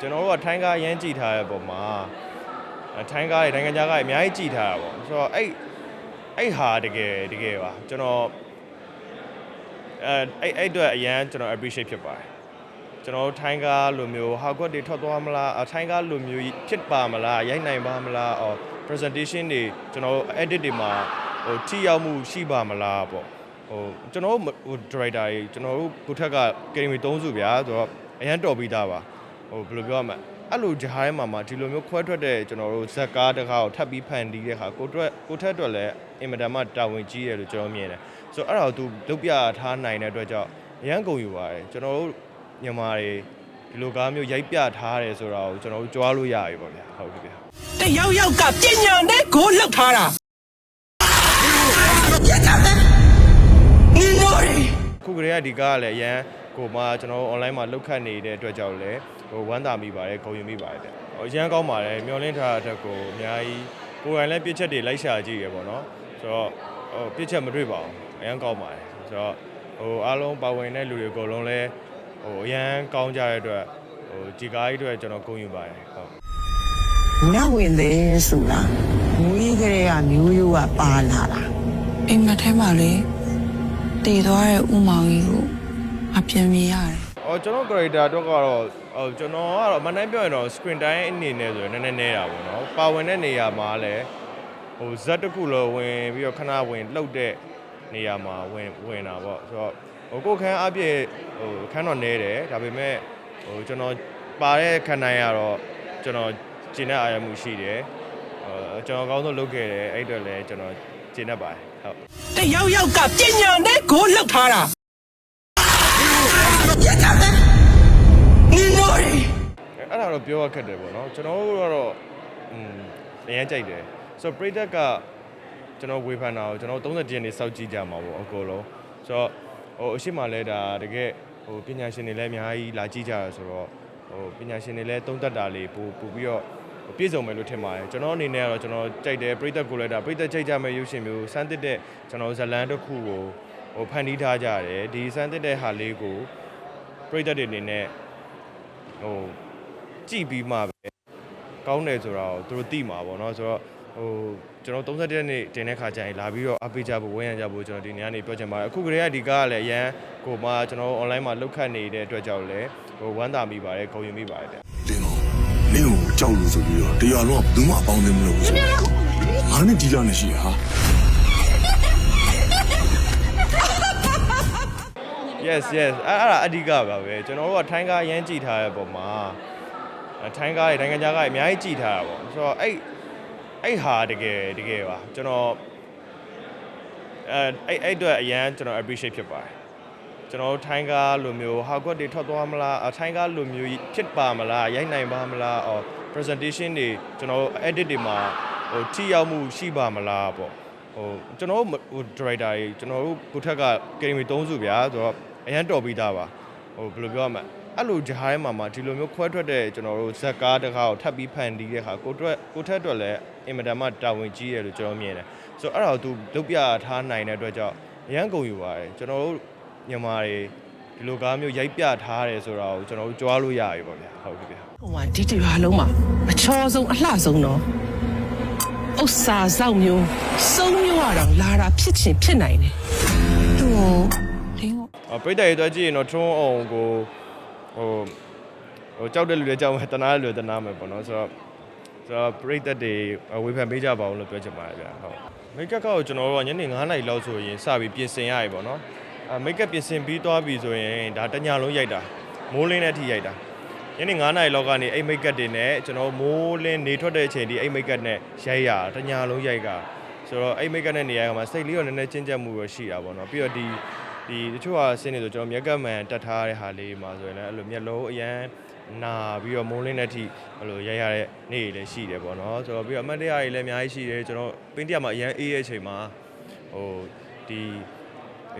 ထိုင်းကားအရန်ကြည်ထားတဲ့ပုံမှာအဲထိုင်းကားတွေနိုင်ငံခြားကားတွေအများကြီးကြည်ထားတာပေါ့ဆိုတော့အဲ့အဲ့ဟာတကယ်တကယ်ပါကျွန်တော်အဲအဲ့အဲ့အတွက်အရန်ကျွန်တော် appreciate ဖြစ်ပါတယ်ကျွန်တော်တို့ထိုင်းကားလိုမျိုးဟာကွက်တွေထွက်သွားမလားအထိုင်းကားလိုမျိုးဖြစ်ပါမလားရိုက်နိုင်ပါမလားအော် presentation တွေကျွန်တော်တို့ edit တွေမှာဟိုထိရောက်မှုရှိပါမလားပေါ့ဟိုကျွန်တော်တို့ဟို director တွေကျွန်တော်တို့ကိုထက်က academy 3စုဗျာဆိုတော့အရန်တော်ပြီးသားပါ ဟိုဘယ်လိုပြောရမလဲအဲ့လိုဂျားထဲမှာမှဒီလိုမျိုးခွဲထွက်တဲ့ကျွန်တော်တို့ဇက်ကားတစ်ခါကိုထပ်ပြီးဖန်တီးတဲ့ခါကိုအတွက်ကိုထက်အတွက်လည်းအင်မတန်မှတာဝန်ကြီးတယ်လို့ကျွန်တော်မြင်တယ်ဆိုတော့အဲ့ဒါကိုသူလုပ်ပြထားနိုင်တဲ့အတွက်ကြောင့်အရန်ကုန်ယူပါတယ်ကျွန်တော်တို့မြန်မာတွေဒီလိုကားမျိုးရိုက်ပြထားတယ်ဆိုတာကိုကျွန်တော်တို့ကြွားလို့ရပြီပေါ့ဗျာဟုတ်ကဲ့ဗျာတယောက်ယောက်ကပညာနဲ့ကိုလောက်ထားတာပြတ်တယ်နင်တို့တွေခုကလေးကဒီကားကလည်းအရန်ကိုမှကျွန်တော်တို့ online မှာလောက်ခတ်နေတဲ့အတွက်ကြောင့်လည်း ဟိုဝမ်းသာမိပါတယ်ဂုဏ်ယူမိပါတယ်တဲ့ဟိုအရန်ကောင်းပါတယ်မျောလင်းထားတဲ့အတွက်ကိုအများကြီးကိုယ်တိုင်လည်းပြစ်ချက်တွေလိုက်ရှာကြည့်ရပေါ့နော်ဆိုတော့ဟိုပြစ်ချက်မတွေ့ပါဘူးအရန်ကောင်းပါတယ်ဆိုတော့ဟိုအားလုံးပါဝင်တဲ့လူတွေအကုန်လုံးလည်းဟိုအရန်ကောင်းကြတဲ့အတွက်ဟိုဒီကားကြီးအတွက်ကျွန်တော်ဂုဏ်ယူပါတယ်ဟုတ်နတ်ဝင်တယ်ဆိုတာမူကြီးကလေးကမျိုးရိုးကပါလာတာအိမ်မက်ထဲမှာလေတည်သွားတဲ့ဥမောင်ကြီးကိုအပြင်မြင်ရတယ်အော် ကျွန်တော် character တော့ကတော့ဟိုကျွန်တော်ကတော့မနိုင်ပြောရင်တော့ screen time အနေနဲ့ဆိုရင်နည်းနည်းနေတာပေါ့နော်ပါဝင်တဲ့နေရာမှာလည်းဟိုဇက်တစ်ခုလောဝင်ပြီးတော့ခဏဝင်လှုပ်တဲ့နေရာမှာဝင်ဝင်တာပေါ့ဆိုတော့ဟိုကိုယ်ခန်းအပြည့်ဟိုခန်းတော့နေတယ်ဒါပေမဲ့ဟိုကျွန်တော်ပါတဲ့ခန်းတိုင်းကတော့ကျွန်တော်ကျင်းတဲ့အာရမှုရှိတယ်ဟိုကျွန်တော်အကောင်းဆုံးလုပ်ခဲ့တယ်အဲ့အတော့လည်းကျွန်တော်ကျင်းတတ်ပါတယ်ဟုတ်တယောက်ယောက်ကပညာနဲ့ကိုလောက်ထားတာပြတ် အဲ့ဒါတော့ပြောရခက်တယ်ပေါ့နော်ကျွန်တော်တို့ကတော့อืมအရင်ကြိုက်တယ်ဆိုတော့ပရိသတ်ကကျွန်တော်ဝေဖန်တာကိုကျွန်တော်30ကျင်းနေစောက်ကြည့်ကြမှာပေါ့အကုန်လုံးဆိုတော့ဟိုအရှိမလဲဒါတကယ်ဟိုပညာရှင်တွေလည်းအများကြီးလာကြည့်ကြရဆိုတော့ဟိုပညာရှင်တွေလည်းသုံးသက်တာလေးပို့ပို့ပြီးတော့ပြည့်စုံမယ်လို့ထင်ပါတယ်ကျွန်တော်အနေနဲ့ကတော့ကျွန်တော်ကြိုက်တယ်ပရိသတ်ကိုလည်းဒါပရိသတ်ကြိုက်ကြမဲ့ရုပ်ရှင်မျိုးစမ်းသစ်တဲ့ကျွန်တော်ဇလန်တစ်ခုကိုဟိုဖန်တီးထားကြတယ်ဒီစမ်းသစ်တဲ့ဟာလေးကိုပရိသတ်တွေအနေနဲ့ဟို ကြည့်ပြီးမှပဲကောင်းတယ်ဆိုတော့သူတို့သိမှာပေါ့နော်ဆိုတော့ဟိုကျွန်တော်31ရက်နေ့တင်တဲ့ခါကျရင်လာပြီးတော့အပေးကြဖို့ဝန်းရံကြဖို့ကျွန်တော်ဒီနေရာနေပြောချင်ပါတယ်အခုကလေးကဒီကားကလည်းအရန်ကိုမှကျွန်တော် online မှာလောက်ခတ်နေတဲ့အတွက်ကြောင့်လည်းဟိုဝမ်းသာမိပါတယ်ဂုဏ်ယူမိပါတယ်တဲ့လင်းအောင်လင်းကိုကြောက်လို့ဆိုပြီးတော့တရားလုံးကဘယ်သူမှအပေါင်းအသင်းမလုပ်ဘူးဆိုတော့ငါနဲ့ဒီလာနေရှိဟာ yes yes အဲ့အဲ့ဒါအဓိကပါပဲကျွန်တော်တို့ကထိုင်းကားအရန်ကြည်ထားတဲ့ပုံမှာအဲ ထိုင်းကားတွေနိုင်ငံခြားကားတွေအများကြီးကြည်ထားတာပေါ့ဆိုတော့အဲ့အဲ့ဟာတကယ်တကယ်ပါကျွန်တော်အဲအဲ့အဲ့အတွက်အရန်ကျွန်တော် appreciate ဖြစ်ပါတယ်ကျွန်တော်တို့ထိုင်းကားလိုမျိုးဟာကွက်တွေထွက်သွားမလားအထိုင်းကားလိုမျိုးဖြစ်ပါမလားရိုက်နိုင်ပါမလားအော် presentation တွေကျွန်တော်တို့ edit တွေမှာဟိုထိရောက်မှုရှိပါမလားပေါ့ဟိုကျွန်တော်တို့ဟို director တွေကျွန်တော်တို့ကိုထက်က academy 3စုဗျာဆိုတော့အရန်တော်ပြီးသားပါဟိုဘယ်လိုပြောရမလဲ အဲ့လိုဂျားထဲမှာမှဒီလိုမျိုးခွဲထွက်တဲ့ကျွန်တော်တို့ဇက်ကားတစ်ခါကိုထပ်ပြီးဖန်တီးတဲ့ခါကိုအတွက်ကိုထက်အတွက်လည်းအင်မတန်မှတာဝန်ကြီးတယ်လို့ကျွန်တော်မြင်တယ်ဆိုတော့အဲ့ဒါကိုသူလုပ်ပြထားနိုင်တဲ့အတွက်ကြောင့်အရန်ကုန်ယူပါတယ်ကျွန်တော်တို့မြန်မာတွေဒီလိုကားမျိုးရိုက်ပြထားတယ်ဆိုတာကိုကျွန်တော်တို့ကြွားလို့ရပြီပေါ့ဗျာဟုတ်ကဲ့ဗျာဟိုမှာဒီတရွာလုံးမှာအချောဆုံးအလှဆုံးတော့ဥစ္စာစောက်မျိုးစုံမျိုးရတော့လာတာဖြစ်ချင်ဖြစ်နိုင်တယ်သူ့ကိုလင်းကိုအပိတ်တိုက်ရတော့ကြည့်ရင်တော့ထွန်းအောင်ကို ဟိုဟိုကြောက်တဲ့လူတွေကြောက်မယ်တနာတဲ့လူတွေတနာမယ်ပေါ့နော်ဆိုတော့ဆိုတော့ပရိသတ်တွေဝေဖန်ပေးကြပါဦးလို့ပြောချင်ပါတယ်ဗျာဟုတ်မိတ်ကပ်ကောက်ကိုကျွန်တော်တို့ကညနေ9:00နာရီလောက်ဆိုရင်စပြီးပြင်ဆင်ရပြီပေါ့နော်အဲမိတ်ကပ်ပြင်ဆင်ပြီးသွားပြီဆိုရင်ဒါတညလုံးရိုက်တာမိုးလင်းတဲ့အထိရိုက်တာညနေ9:00နာရီလောက်ကနေအိတ်မိတ်ကတ်တွေနဲ့ကျွန်တော်မိုးလင်းနေထွက်တဲ့အချိန်ဒီအိတ်မိတ်ကတ်နဲ့ရိုက်ရတညာလုံးရိုက်ကဆိုတော့အိတ်မိတ်ကတ်နဲ့နေရာကမှာစိတ်လေးတော့နည်းနည်းကျဉ်ကျပ်မှုတော့ရှိတာပေါ့နော်ပြီးတော့ဒီ ဒီတချို့ဟာဆင်းနေဆိုကျွန်တော်မျက်ကပ်မှန်တတ်ထားတဲ့ဟာလေးမှာဆိုရင်လည်းအဲ့လိုမျက်လုံးအရန်နာပြီးတော့မိုးလင်းတဲ့အထိအဲ့လိုရိုက်ရတဲ့နေ့တွေလည်းရှိတယ်ပေါ့နော်ဆိုတော့ပြီးတော့အမှတ်တရတွေလည်းအများကြီးရှိတယ်ကျွန်တော်ပင်းတရမှာအရန်အေးရဲ့အချိန်မှာဟိုဒီ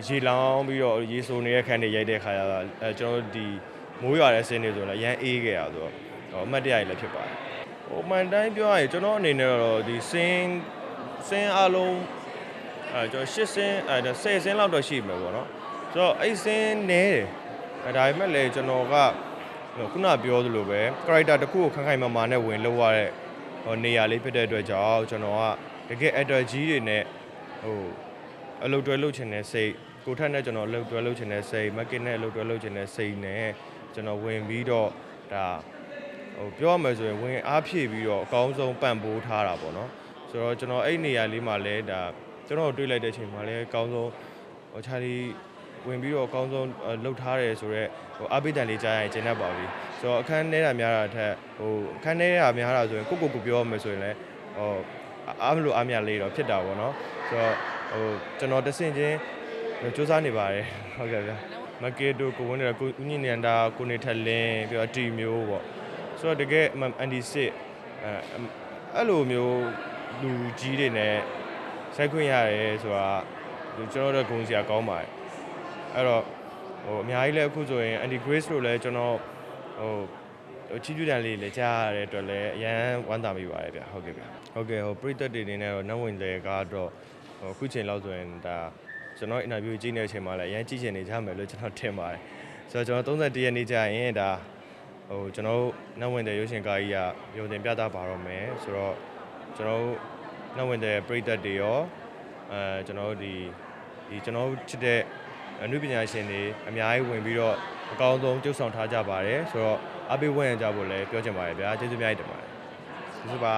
ရေလောင်းပြီးတော့ရေဆိုနေတဲ့ခန်းတွေရိုက်တဲ့ခါကျတော့အဲကျွန်တော်တို့ဒီမိုးရွာတဲ့ဆင်းနေဆိုတော့ရမ်းအေးခဲ့ရဆိုတော့ဟိုအမှတ်တရကြီးလည်းဖြစ်ပါတယ်ဟိုမှန်တိုင်းပြောရရင်ကျွန်တော်အနေနဲ့တော့ဒီဆင်းဆင်းအလုံးအဲကျွန်တော်၈ဆင်းအဲ10ဆင်းလောက်တော့ရှိမှာပေါ့နော် ဆိုတော့အဲ့ဆင်းနဲတယ်အဲဒါပေမဲ့လည်းကျွန်တော်ကဟခုနပြောသလိုပဲ character တစ်ခုကိုခိုင်ခိုင်မာမာနဲ့ဝင်လောက်ရတဲ့ဟိုနေရာလေးဖြစ်တဲ့အတွက်ကြောင့်ကျွန်တော်ကတကယ် actor ကြီးတွေနဲ့ဟိုအလုပ်တွဲလုပ်ချင်တဲ့စိတ်ကိုထက်နဲ့ကျွန်တော်အလုပ်တွဲလုပ်ချင်တဲ့စိတ် market နဲ့အလုပ်တွဲလုပ်ချင်တဲ့စိတ်နဲ့ကျွန်တော်ဝင်ပြီးတော့ဒါဟိုပြောရမယ်ဆိုရင်ဝင်အားဖြည့်ပြီးတော့အကောင်းဆုံးပံ့ပိုးထားတာပေါ့နော်ဆိုတော့ကျွန်တော်အဲ့နေရာလေးမှာလဲဒါကျွန်တော်တွေ့လိုက်တဲ့အချိန်မှာလဲအကောင်းဆုံးဟိုချာလီ ဝင်ပြီးတော့အကောင်းဆုံးလှုပ်ထားတယ်ဆိုတော့ဟိုအပိတန်လေးကြားရင်ကျင်းတတ်ပါပြီဆိုတော့အခန်းထဲတာများတာထက်ဟိုအခန်းထဲတာများတာဆိုရင်ကိုကိုကိုပြောမယ်ဆိုရင်လည်းဟိုအားမလို့အားမရလေးတော့ဖြစ်တာပေါ့နော်ဆိုတော့ဟိုကျွန်တော်တဆင့်ချင်းစူးစမ်းနေပါတယ်ဟုတ်ကဲ့ဗျာမကီတိုကိုဝင်နေတာကိုဦးညင်နန္ဒာကိုနေထက်လင်းပြီးတော့တီမျိုးပေါ့ဆိုတော့တကယ်အန်ဒီစစ်အဲအဲ့လိုမျိုးလူကြီးတွေနဲ့စိုက်ခွင့်ရတယ်ဆိုတာကျွန်တော်တို့ဂုဏ်စရာကောင်းပါတယ် အဲ့တော့ဟိုအများကြီးလည်းအခုဆိုရင် anti grace လို့လည်းကျွန်တော်ဟိုဟိုချီးကျူးတန်လေးလည်းကြားရတဲ့အတွက်လည်းအရန်ဝမ်းသာမိပါတယ်ဗျဟုတ်ကဲ့ဗျဟုတ်ကဲ့ဟိုပရိသတ်တွေအနေနဲ့တော့နတ်ဝင်တယ်ကတော့ဟိုအခုချိန်လောက်ဆိုရင်ဒါကျွန်တော် interview ကြည့်နေတဲ့အချိန်မှာလည်းအရန်ကြည့်ချင်နေကြမယ်လို့ကျွန်တော်ထင်ပါတယ်ဆိုတော့ကျွန်တော်31ရက်နေ့ကျရင်ဒါဟိုကျွန်တော်နတ်ဝင်တယ်ရုပ်ရှင်ကားကြီးကရုံတင်ပြသပါတော့မယ်ဆိုတော့ကျွန်တော်နတ်ဝင်တယ်ပရိသတ်တွေရောအဲကျွန်တော်တို့ဒီဒီကျွန်တော်ချစ်တဲ့ အနုပညာရှင်တွေအများကြီးဝင်ပြီးတော့အကောင်းဆုံးကျုပ်ဆောင်ထားကြပါတယ်ဆိုတော့အပိဝင့်ရကြဖို့လည်းပြောချင်ပါတယ်ဗျာကျေးဇူးများကြီးတင်ပါတယ်ကျေးဇူးပါ